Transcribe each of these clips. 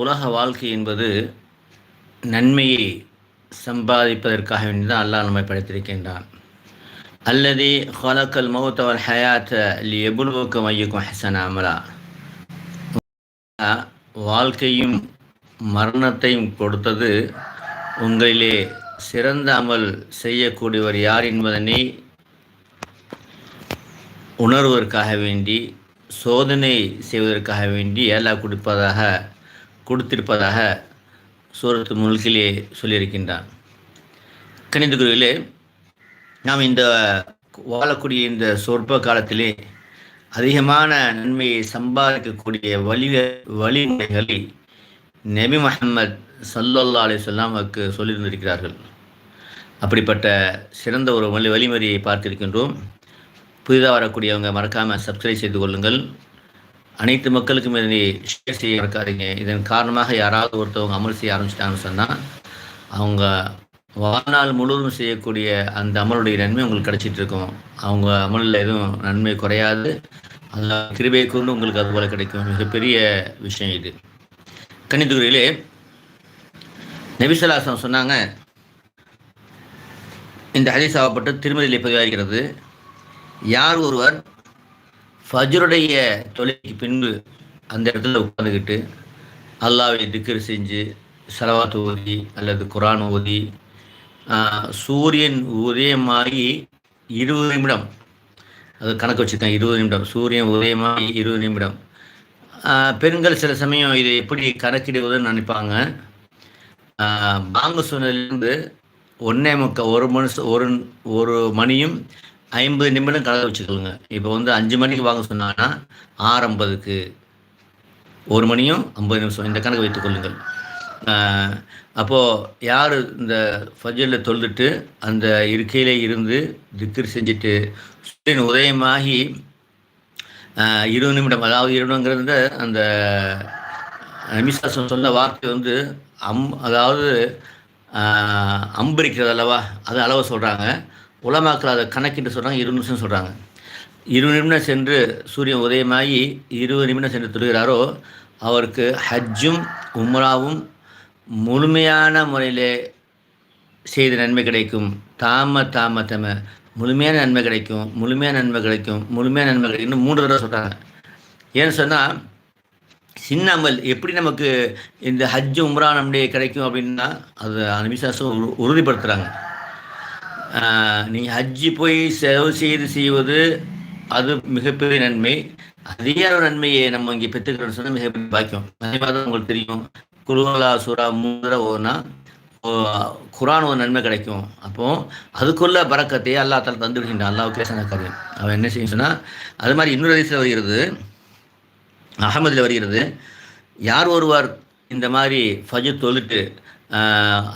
உலக வாழ்க்கை என்பது நன்மையை சம்பாதிப்பதற்காக வேண்டி தான் அல்லாஹ் நம்மை படைத்திருக்கின்றான். அல்லது ஹலக்கல் மௌத்தவல் ஹயாத்த எபுலுவுக்கு மையுக்கும் ஹசன் அமலா. வாழ்க்கையும் மரணத்தையும் கொடுத்தது உங்களிலே சிறந்த அமல் செய்யக்கூடியவர் யார் என்பதனை உணர்வதற்காக வேண்டி சோதனை செய்வதற்காக வேண்டி ஏலா கொடுப்பதாக கொடுத்திருப்பதாக சூரத்து முல்கிலே சொல்லியிருக்கின்றான். கணித குருவிலே நாம் இந்த வாழக்கூடிய இந்த சொற்ப காலத்திலே அதிகமான நன்மையை சம்பாதிக்கக்கூடிய வழி வழிமுறைகளை நபி முகமது சல்லல்லா அலி சொல்லாமுக்கு சொல்லியிருந்திருக்கிறார்கள். அப்படிப்பட்ட சிறந்த ஒரு வழி வழிமுறையை பார்த்திருக்கின்றோம். புதிதாக வரக்கூடியவங்க மறக்காமல் சப்ஸ்கிரைப் செய்து கொள்ளுங்கள். அனைத்து மக்களுக்கும் இதனை ஷேர் செய்ய மறக்காதீங்க. இதன் காரணமாக யாராவது ஒருத்தவங்க அமல் செய்ய ஆரம்பிச்சிட்டாங்கன்னு சொன்னால் அவங்க வாழ்நாள் முழுவதும் செய்யக்கூடிய அந்த அமலுடைய நன்மை உங்களுக்கு கிடைச்சிட்டு இருக்கும். அவங்க அமலில் எதுவும் நன்மை குறையாது. அதில் கிருபையை கொண்டு உங்களுக்கு அதுபோல் கிடைக்கும். மிகப்பெரிய விஷயம் இது. கன்னித்துறையிலே நபிசலாசம் சொன்னாங்க இந்த ஹதீசாவப்பட்டு திருமதியில் பதிவாகிறது யார் ஒருவர் ஃபஜருடைய தொழிலுக்கு பின்பு அந்த இடத்துல உட்காந்துக்கிட்டு அல்லாவை திக்கர் செஞ்சு செலவாத்து ஓதி அல்லது குரான் ஓதி சூரியன் உதயமாகி இருபது நிமிடம் அது கணக்கு வச்சுருக்கேன் இருபது நிமிடம். சூரியன் உதயமாகி இருபது நிமிடம். பெண்கள் சில சமயம் இதை எப்படி கணக்கிடுவதுன்னு நினைப்பாங்க. பாங்க சொன்னதுலேருந்து ஒன்றே முக்க ஒரு மணி ஒரு ஒரு மணியும் ஐம்பது நிமிடம் கலந்து வச்சுக்கோங்க இப்போ வந்து அஞ்சு மணிக்கு வாங்க சொன்னாங்கன்னா ஆறு ஐம்பதுக்கு ஒரு மணியும் ஐம்பது நிமிஷம். இந்த கணக்கு வைத்துக் கொள்ளுங்கள். அப்போது யார் இந்த ஃபஜரில் தொழுதுட்டு அந்த இருக்கையிலே இருந்து திக்கர் செஞ்சுட்டு சூரியன் உதயமாகி இருபது நிமிடம் அதாவது இருபதுங்கிறது அந்த நமிசாசம் சொன்ன வார்த்தை வந்து அம் அதாவது அம்பரிக்கிறது அல்லவா? அது அளவு சொல்கிறாங்க உலமாக்கள் அதை கணக்கிட்டு சொல்கிறாங்க இருபது நிமிஷம் சொல்கிறாங்க இருபது நிமிடம் சென்று சூரியன் உதயமாகி இருபது நிமிடம் சென்று தொழுகிறாரோ அவருக்கு ஹஜ்ஜும் உம்ராவும் முழுமையான முறையிலே செய்த நன்மை கிடைக்கும். தாம தாம தம. முழுமையான நன்மை கிடைக்கும் முழுமையான நன்மை கிடைக்கும் முழுமையான நன்மை கிடைக்கும் மூன்று தடவை சொல்கிறாங்க ஏன்னு சொன்னால் சின்ன அமல் எப்படி நமக்கு இந்த ஹஜ்ஜு உம்ரா நம்முடைய கிடைக்கும் அப்படின்னா அது அனுவிசாசம் உறுதிப்படுத்துகிறாங்க நீங்கள் ஹஜ்ஜி போய் செலவு செய்து செய்வது அது மிகப்பெரிய நன்மை. அதிகார நன்மையை நம்ம இங்கே பெற்றுக்கிறோம்னு சொன்னால் மிகப்பெரிய பாக்கியம். அதே மாதிரி உங்களுக்கு தெரியும். குருவலா சுரா மூதர ஓனா குரான் ஒரு நன்மை கிடைக்கும். அப்போது அதுக்குள்ள பறக்கத்தையே அல்லா தால தந்து விடுகின்றான். அல்லாவுக்கு பேசின அவன் என்ன செய்யும் சொன்னால் அது மாதிரி இன்னொரு வயசில் வருகிறது. அகமதில் வருகிறது. யார் ஒருவர் இந்த மாதிரி ஃபஜு தொழுட்டு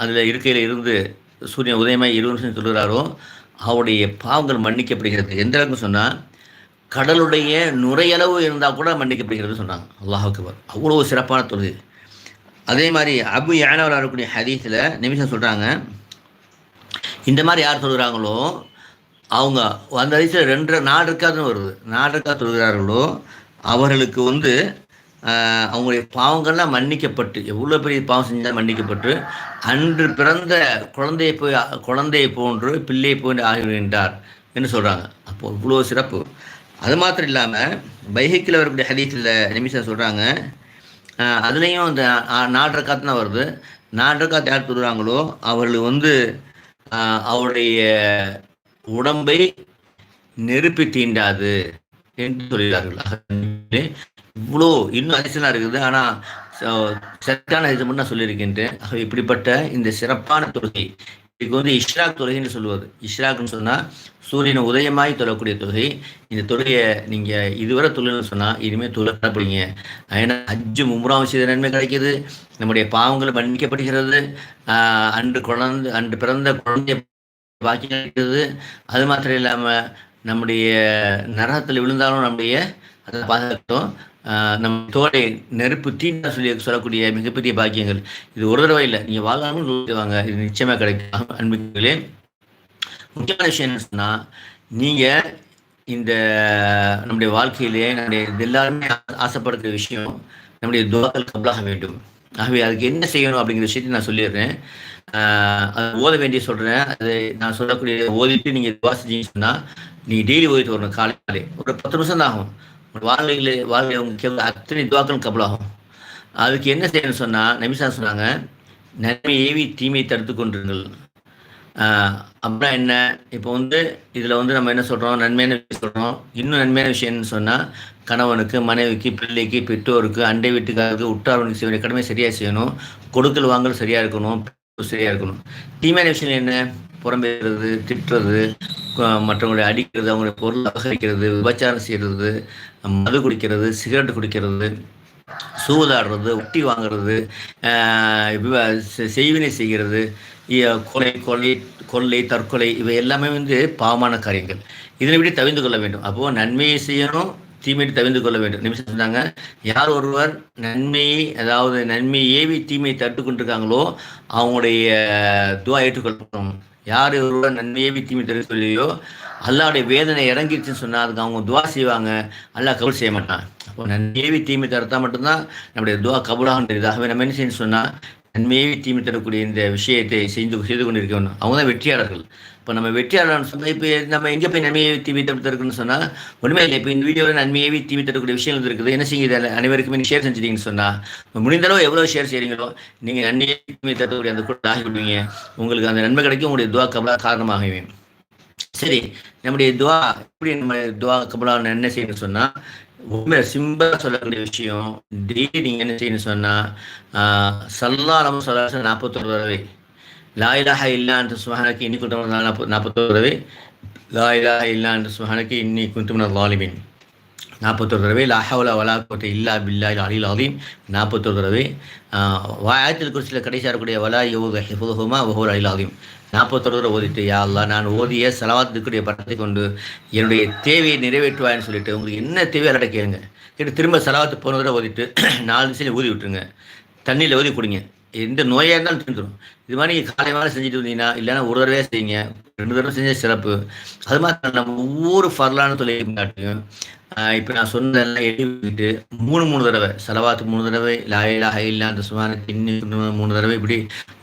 அதில் இருக்கையில் இருந்து சூரியன் உதயமாக இருபது நிமிஷம் சொல்கிறாரோ அவருடைய பாவங்கள் மன்னிக்கப்படுகிறது. எந்த அளவுக்கு சொன்னால் கடலுடைய நுரையளவு இருந்தால் கூட மன்னிக்கப்படுகிறது சொன்னாங்க. அல்லாஹுக்குவர் அவ்வளோ சிறப்பான தொழுது அதே மாதிரி அபு யானவர் இருக்கக்கூடிய ஹதீஸில் நிமிஷம் சொல்கிறாங்க இந்த மாதிரி யார் சொல்கிறாங்களோ அவங்க அந்த ஹதீஸில் ரெண்டு நாலு இருக்காதுன்னு வருது. நாலு இருக்கா சொல்கிறார்களோ அவர்களுக்கு வந்து அவங்களுடைய பாவங்கள்லாம் மன்னிக்கப்பட்டு எவ்வளோ பெரிய பாவம் செஞ்சால் மன்னிக்கப்பட்டு அன்று பிறந்த குழந்தையை போய் குழந்தையை போன்று பிள்ளையை போன்று ஆகிவிடுகின்றார் என்று சொல்கிறாங்க அப்போது இவ்வளோ சிறப்பு. அது மாத்திரம் இல்லாமல் பைஹிக்கில் வரக்கூடிய ஹதீஸில் நிமிஷம் சொல்கிறாங்க அதுலேயும் இந்த நாலரை காத்து தான் வருது. நாலரை காத்து யார் சொல்கிறாங்களோ அவர்கள் வந்து அவருடைய உடம்பை நெருப்பி தீண்டாது என்று சொல்கிறார்கள். இவ்வளோ இன்னும் அதிசயமாக இருக்குது. ஆனால் சத்தான இது மட்டும் நான் சொல்லியிருக்கின்றேன் இப்படிப்பட்ட இந்த சிறப்பான தொழுகை இதுக்கு வந்து இஷ்ராக் தொழுகைன்னு சொல்லுவது இஷ்ராக்னு சொன்னால் சூரியன் உதயமாய் தொழக்கூடிய தொழுகை. இந்த தொழுகையை நீங்கள் இதுவரை தொழில்னு சொன்னால் இனிமேல் தொழில் தரப்படுங்க ஏன்னா அஞ்சு மும்முறாவும் செய்த நன்மை கிடைக்கிது. நம்முடைய பாவங்கள் மன்னிக்கப்படுகிறது. அன்று குழந்தை அன்று பிறந்த குழந்தைய பாக்கி கிடைக்கிறது அது மாத்திரம் இல்லாமல் நம்முடைய நரகத்தில் விழுந்தாலும் நம்முடைய அதை பாதுகாத்தோம் நம்ம தோலை நெருப்பு தீண்டா சொல்லி சொல்லக்கூடிய மிகப்பெரிய பாக்கியங்கள். இது ஒரு தடவை இல்லை நீங்கள் வாழாமல் வாங்க. இது நிச்சயமாக கிடைக்கும். அன்புகளே முக்கியமான விஷயம் என்ன சொன்னால் நீங்கள் இந்த நம்முடைய வாழ்க்கையிலே நம்முடைய எல்லாருமே ஆசைப்படுற விஷயம் நம்முடைய துவாக்கள் கபலாக வேண்டும். ஆகவே அதுக்கு என்ன செய்யணும் அப்படிங்கிற விஷயத்தை நான் சொல்லிடுறேன். அது ஓத வேண்டிய சொல்கிறேன் அது நான் சொல்லக்கூடிய ஓதிட்டு நீங்கள் துவா செஞ்சீங்கன்னு சொன்னால் நீங்கள் டெய்லி ஓதிட்டு வரணும் காலையிலே. ஒரு பத்து நிமிஷம் தான் ஆகும். உங்கள் வாழ்க்கையில் அவங்க உங்களுக்கு அத்தனை துவாக்கள் கபலாகும். அதுக்கு என்ன செய்யணும்னு சொன்னால் நபிசா சொன்னாங்க நன்மை ஏவி தீமையை தடுத்து கொண்டிருங்கள் அப்புறம் என்ன? இப்போ வந்து இதில் வந்து நம்ம என்ன சொல்கிறோம் நன்மையான விஷயம் சொல்கிறோம் இன்னும் நன்மையான விஷயம்னு சொன்னால் கணவனுக்கு மனைவிக்கு பிள்ளைக்கு பெற்றோருக்கு அண்டை வீட்டுக்காருக்கு உற்றார்களுக்கு செய்ய வேண்டிய கடமை சரியாக செய்யணும். கொடுக்கல் வாங்கல் சரியாக இருக்கணும். சரியாக இருக்கணும். தீமையான விஷயம் என்ன? புறம்பெறுறது திட்டுறது மற்றவங்களை அடிக்கிறது அவங்களுடைய பொருள் அபகரிக்கிறது விபச்சாரம் செய்கிறது மது குடிக்கிறது சிகரெட் குடிக்கிறது சூதாடுறது ஒட்டி வாங்குறது செய்வினை செய்கிறது கொலை கொலை கொள்ளை தற்கொலை இவை எல்லாமே வந்து பாவமான காரியங்கள். இதனை விட தவிர்த்து கொள்ள வேண்டும். அப்போது நன்மையை செய்யணும் தீமையை தவிர்த்து கொள்ள வேண்டும். நிமிஷம் சொன்னாங்க. யார் ஒருவர் நன்மையை அதாவது நன்மையை ஏவி தீமையை தட்டு கொண்டிருக்காங்களோ அவங்களுடைய துவா ஏற்றுக்கொள்ளணும். யார் இவரோட நன்மையை தீமை தடுக்க சொல்லியோ அல்லாவுடைய வேதனை இறங்கிடுச்சுன்னு சொன்னால் அதுக்கு அவங்க துவா செய்வாங்க. அல்லா கபுல் செய்ய மாட்டான். அப்போ நன்மையை தீமை தடுத்தா மட்டும்தான் நம்முடைய துவா கபுலாக தெரியுது. ஆகவே நம்ம என்ன செய்யணும்னு சொன்னால் நன்மையை தீமை தரக்கூடிய இந்த விஷயத்தை செய்து செய்து கொண்டிருக்கணும் அவங்க தான் வெற்றியாளர்கள். இப்போ நம்ம வெற்றியாளர்னு சொன்னால் இப்போ நம்ம எங்கே போய் நன்மையை தீமை தடுத்திருக்குன்னு சொன்னால் ஒன்றுமே இல்லை. இப்போ இந்த வீடியோவில் நன்மையை தீமை தடுக்கக்கூடிய விஷயங்கள் இருக்குது. என்ன செய்யுது? அனைவருக்குமே நீங்கள் ஷேர் செஞ்சுட்டீங்கன்னு சொன்னால் முடிந்தளவு எவ்வளோ ஷேர் செய்கிறீங்களோ நீங்கள் நன்மையை தீமை தடுக்கக்கூடிய அந்த கூட ஆகிவிடுவீங்க. உங்களுக்கு அந்த நன்மை கிடைக்கும். உங்களுடைய துவா கபலா காரணமாகவே. சரி நம்முடைய துவா எப்படி நம்ம துவா கபலா என்ன செய்யணும்னு சொன்னால் உண்மை சிம்பிளாக சொல்லக்கூடிய விஷயம் டெய்லி நீங்கள் என்ன செய்யணும் சொன்னால் சல்லா சொல்ல நாற்பத்தொரு தடவை லாயிலாக இல்லான்ற சுஹானக்கு இன்னி குற்றம் நாற்பது நாற்பத்தோரு தடவை. லாயிலாக இல்லான்ற சுஹானக்கு இன்னி குற்றம் லாலிமின் நாற்பத்தொரு தடவை. லஹவுல வலா கோட்டை இல்லா பில்லா அலில் அலீம். நாற்பத்தொரு தடவை. ஆயத்தில் குறிச்சியில் கடைசியாக இருக்கக்கூடிய வலா யோக ஹிஃபுதுஹுமா ஒவ்வொரு அலில் அலீம். நாற்பத்தொரு தடவை ஓதிட்டு யா அல்லா நான் ஓதிய செலவாத்துக்குரிய படத்தை கொண்டு என்னுடைய தேவையை நிறைவேற்றுவாயின்னு சொல்லிட்டு உங்களுக்கு என்ன தேவையோ அதை கேளுங்க. கேட்டு திரும்ப செலவாத்து போன தடவை ஓதிட்டு நாலு திசையில் ஊதி விட்டுருங்க. தண்ணியில் ஊதி கொடுங்க. எந்த நோயாக இருந்தாலும் தீர்ந்துடும் இது மாதிரி நீங்கள் காலை வேலை செஞ்சுட்டு வந்தீங்கன்னா இல்லைன்னா ஒரு தடவை செய்யுங்க. ரெண்டு தடவை செஞ்ச சிறப்பு. அது மாதிரி நம்ம ஒவ்வொரு ஃபர்லான தொழில் காட்டியும் இப்போ நான் சொன்னதெல்லாம் எழுதிட்டு மூணு மூணு தடவை. செலவாத்து மூணு தடவை லாயிலா ஹைலா அந்த சுமான இன்னும் மூணு தடவை இப்படி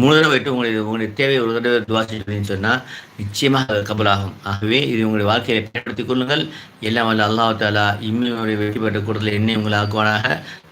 மூணு தடவை விட்டு உங்களுக்கு உங்களுடைய தேவை ஒரு தடவை துவாசிட்டுன்னு சொன்னால் நிச்சயமாக கபலாகும். ஆகவே இது உங்களுடைய வாழ்க்கையை பயன்படுத்திக் கொள்ளுங்கள். எல்லாம் வல்ல அல்லாஹாலா இம்மியுடைய வெற்றி பெற்ற கூட்டத்தில் என்னை உங்களை ஆக்குவானாக.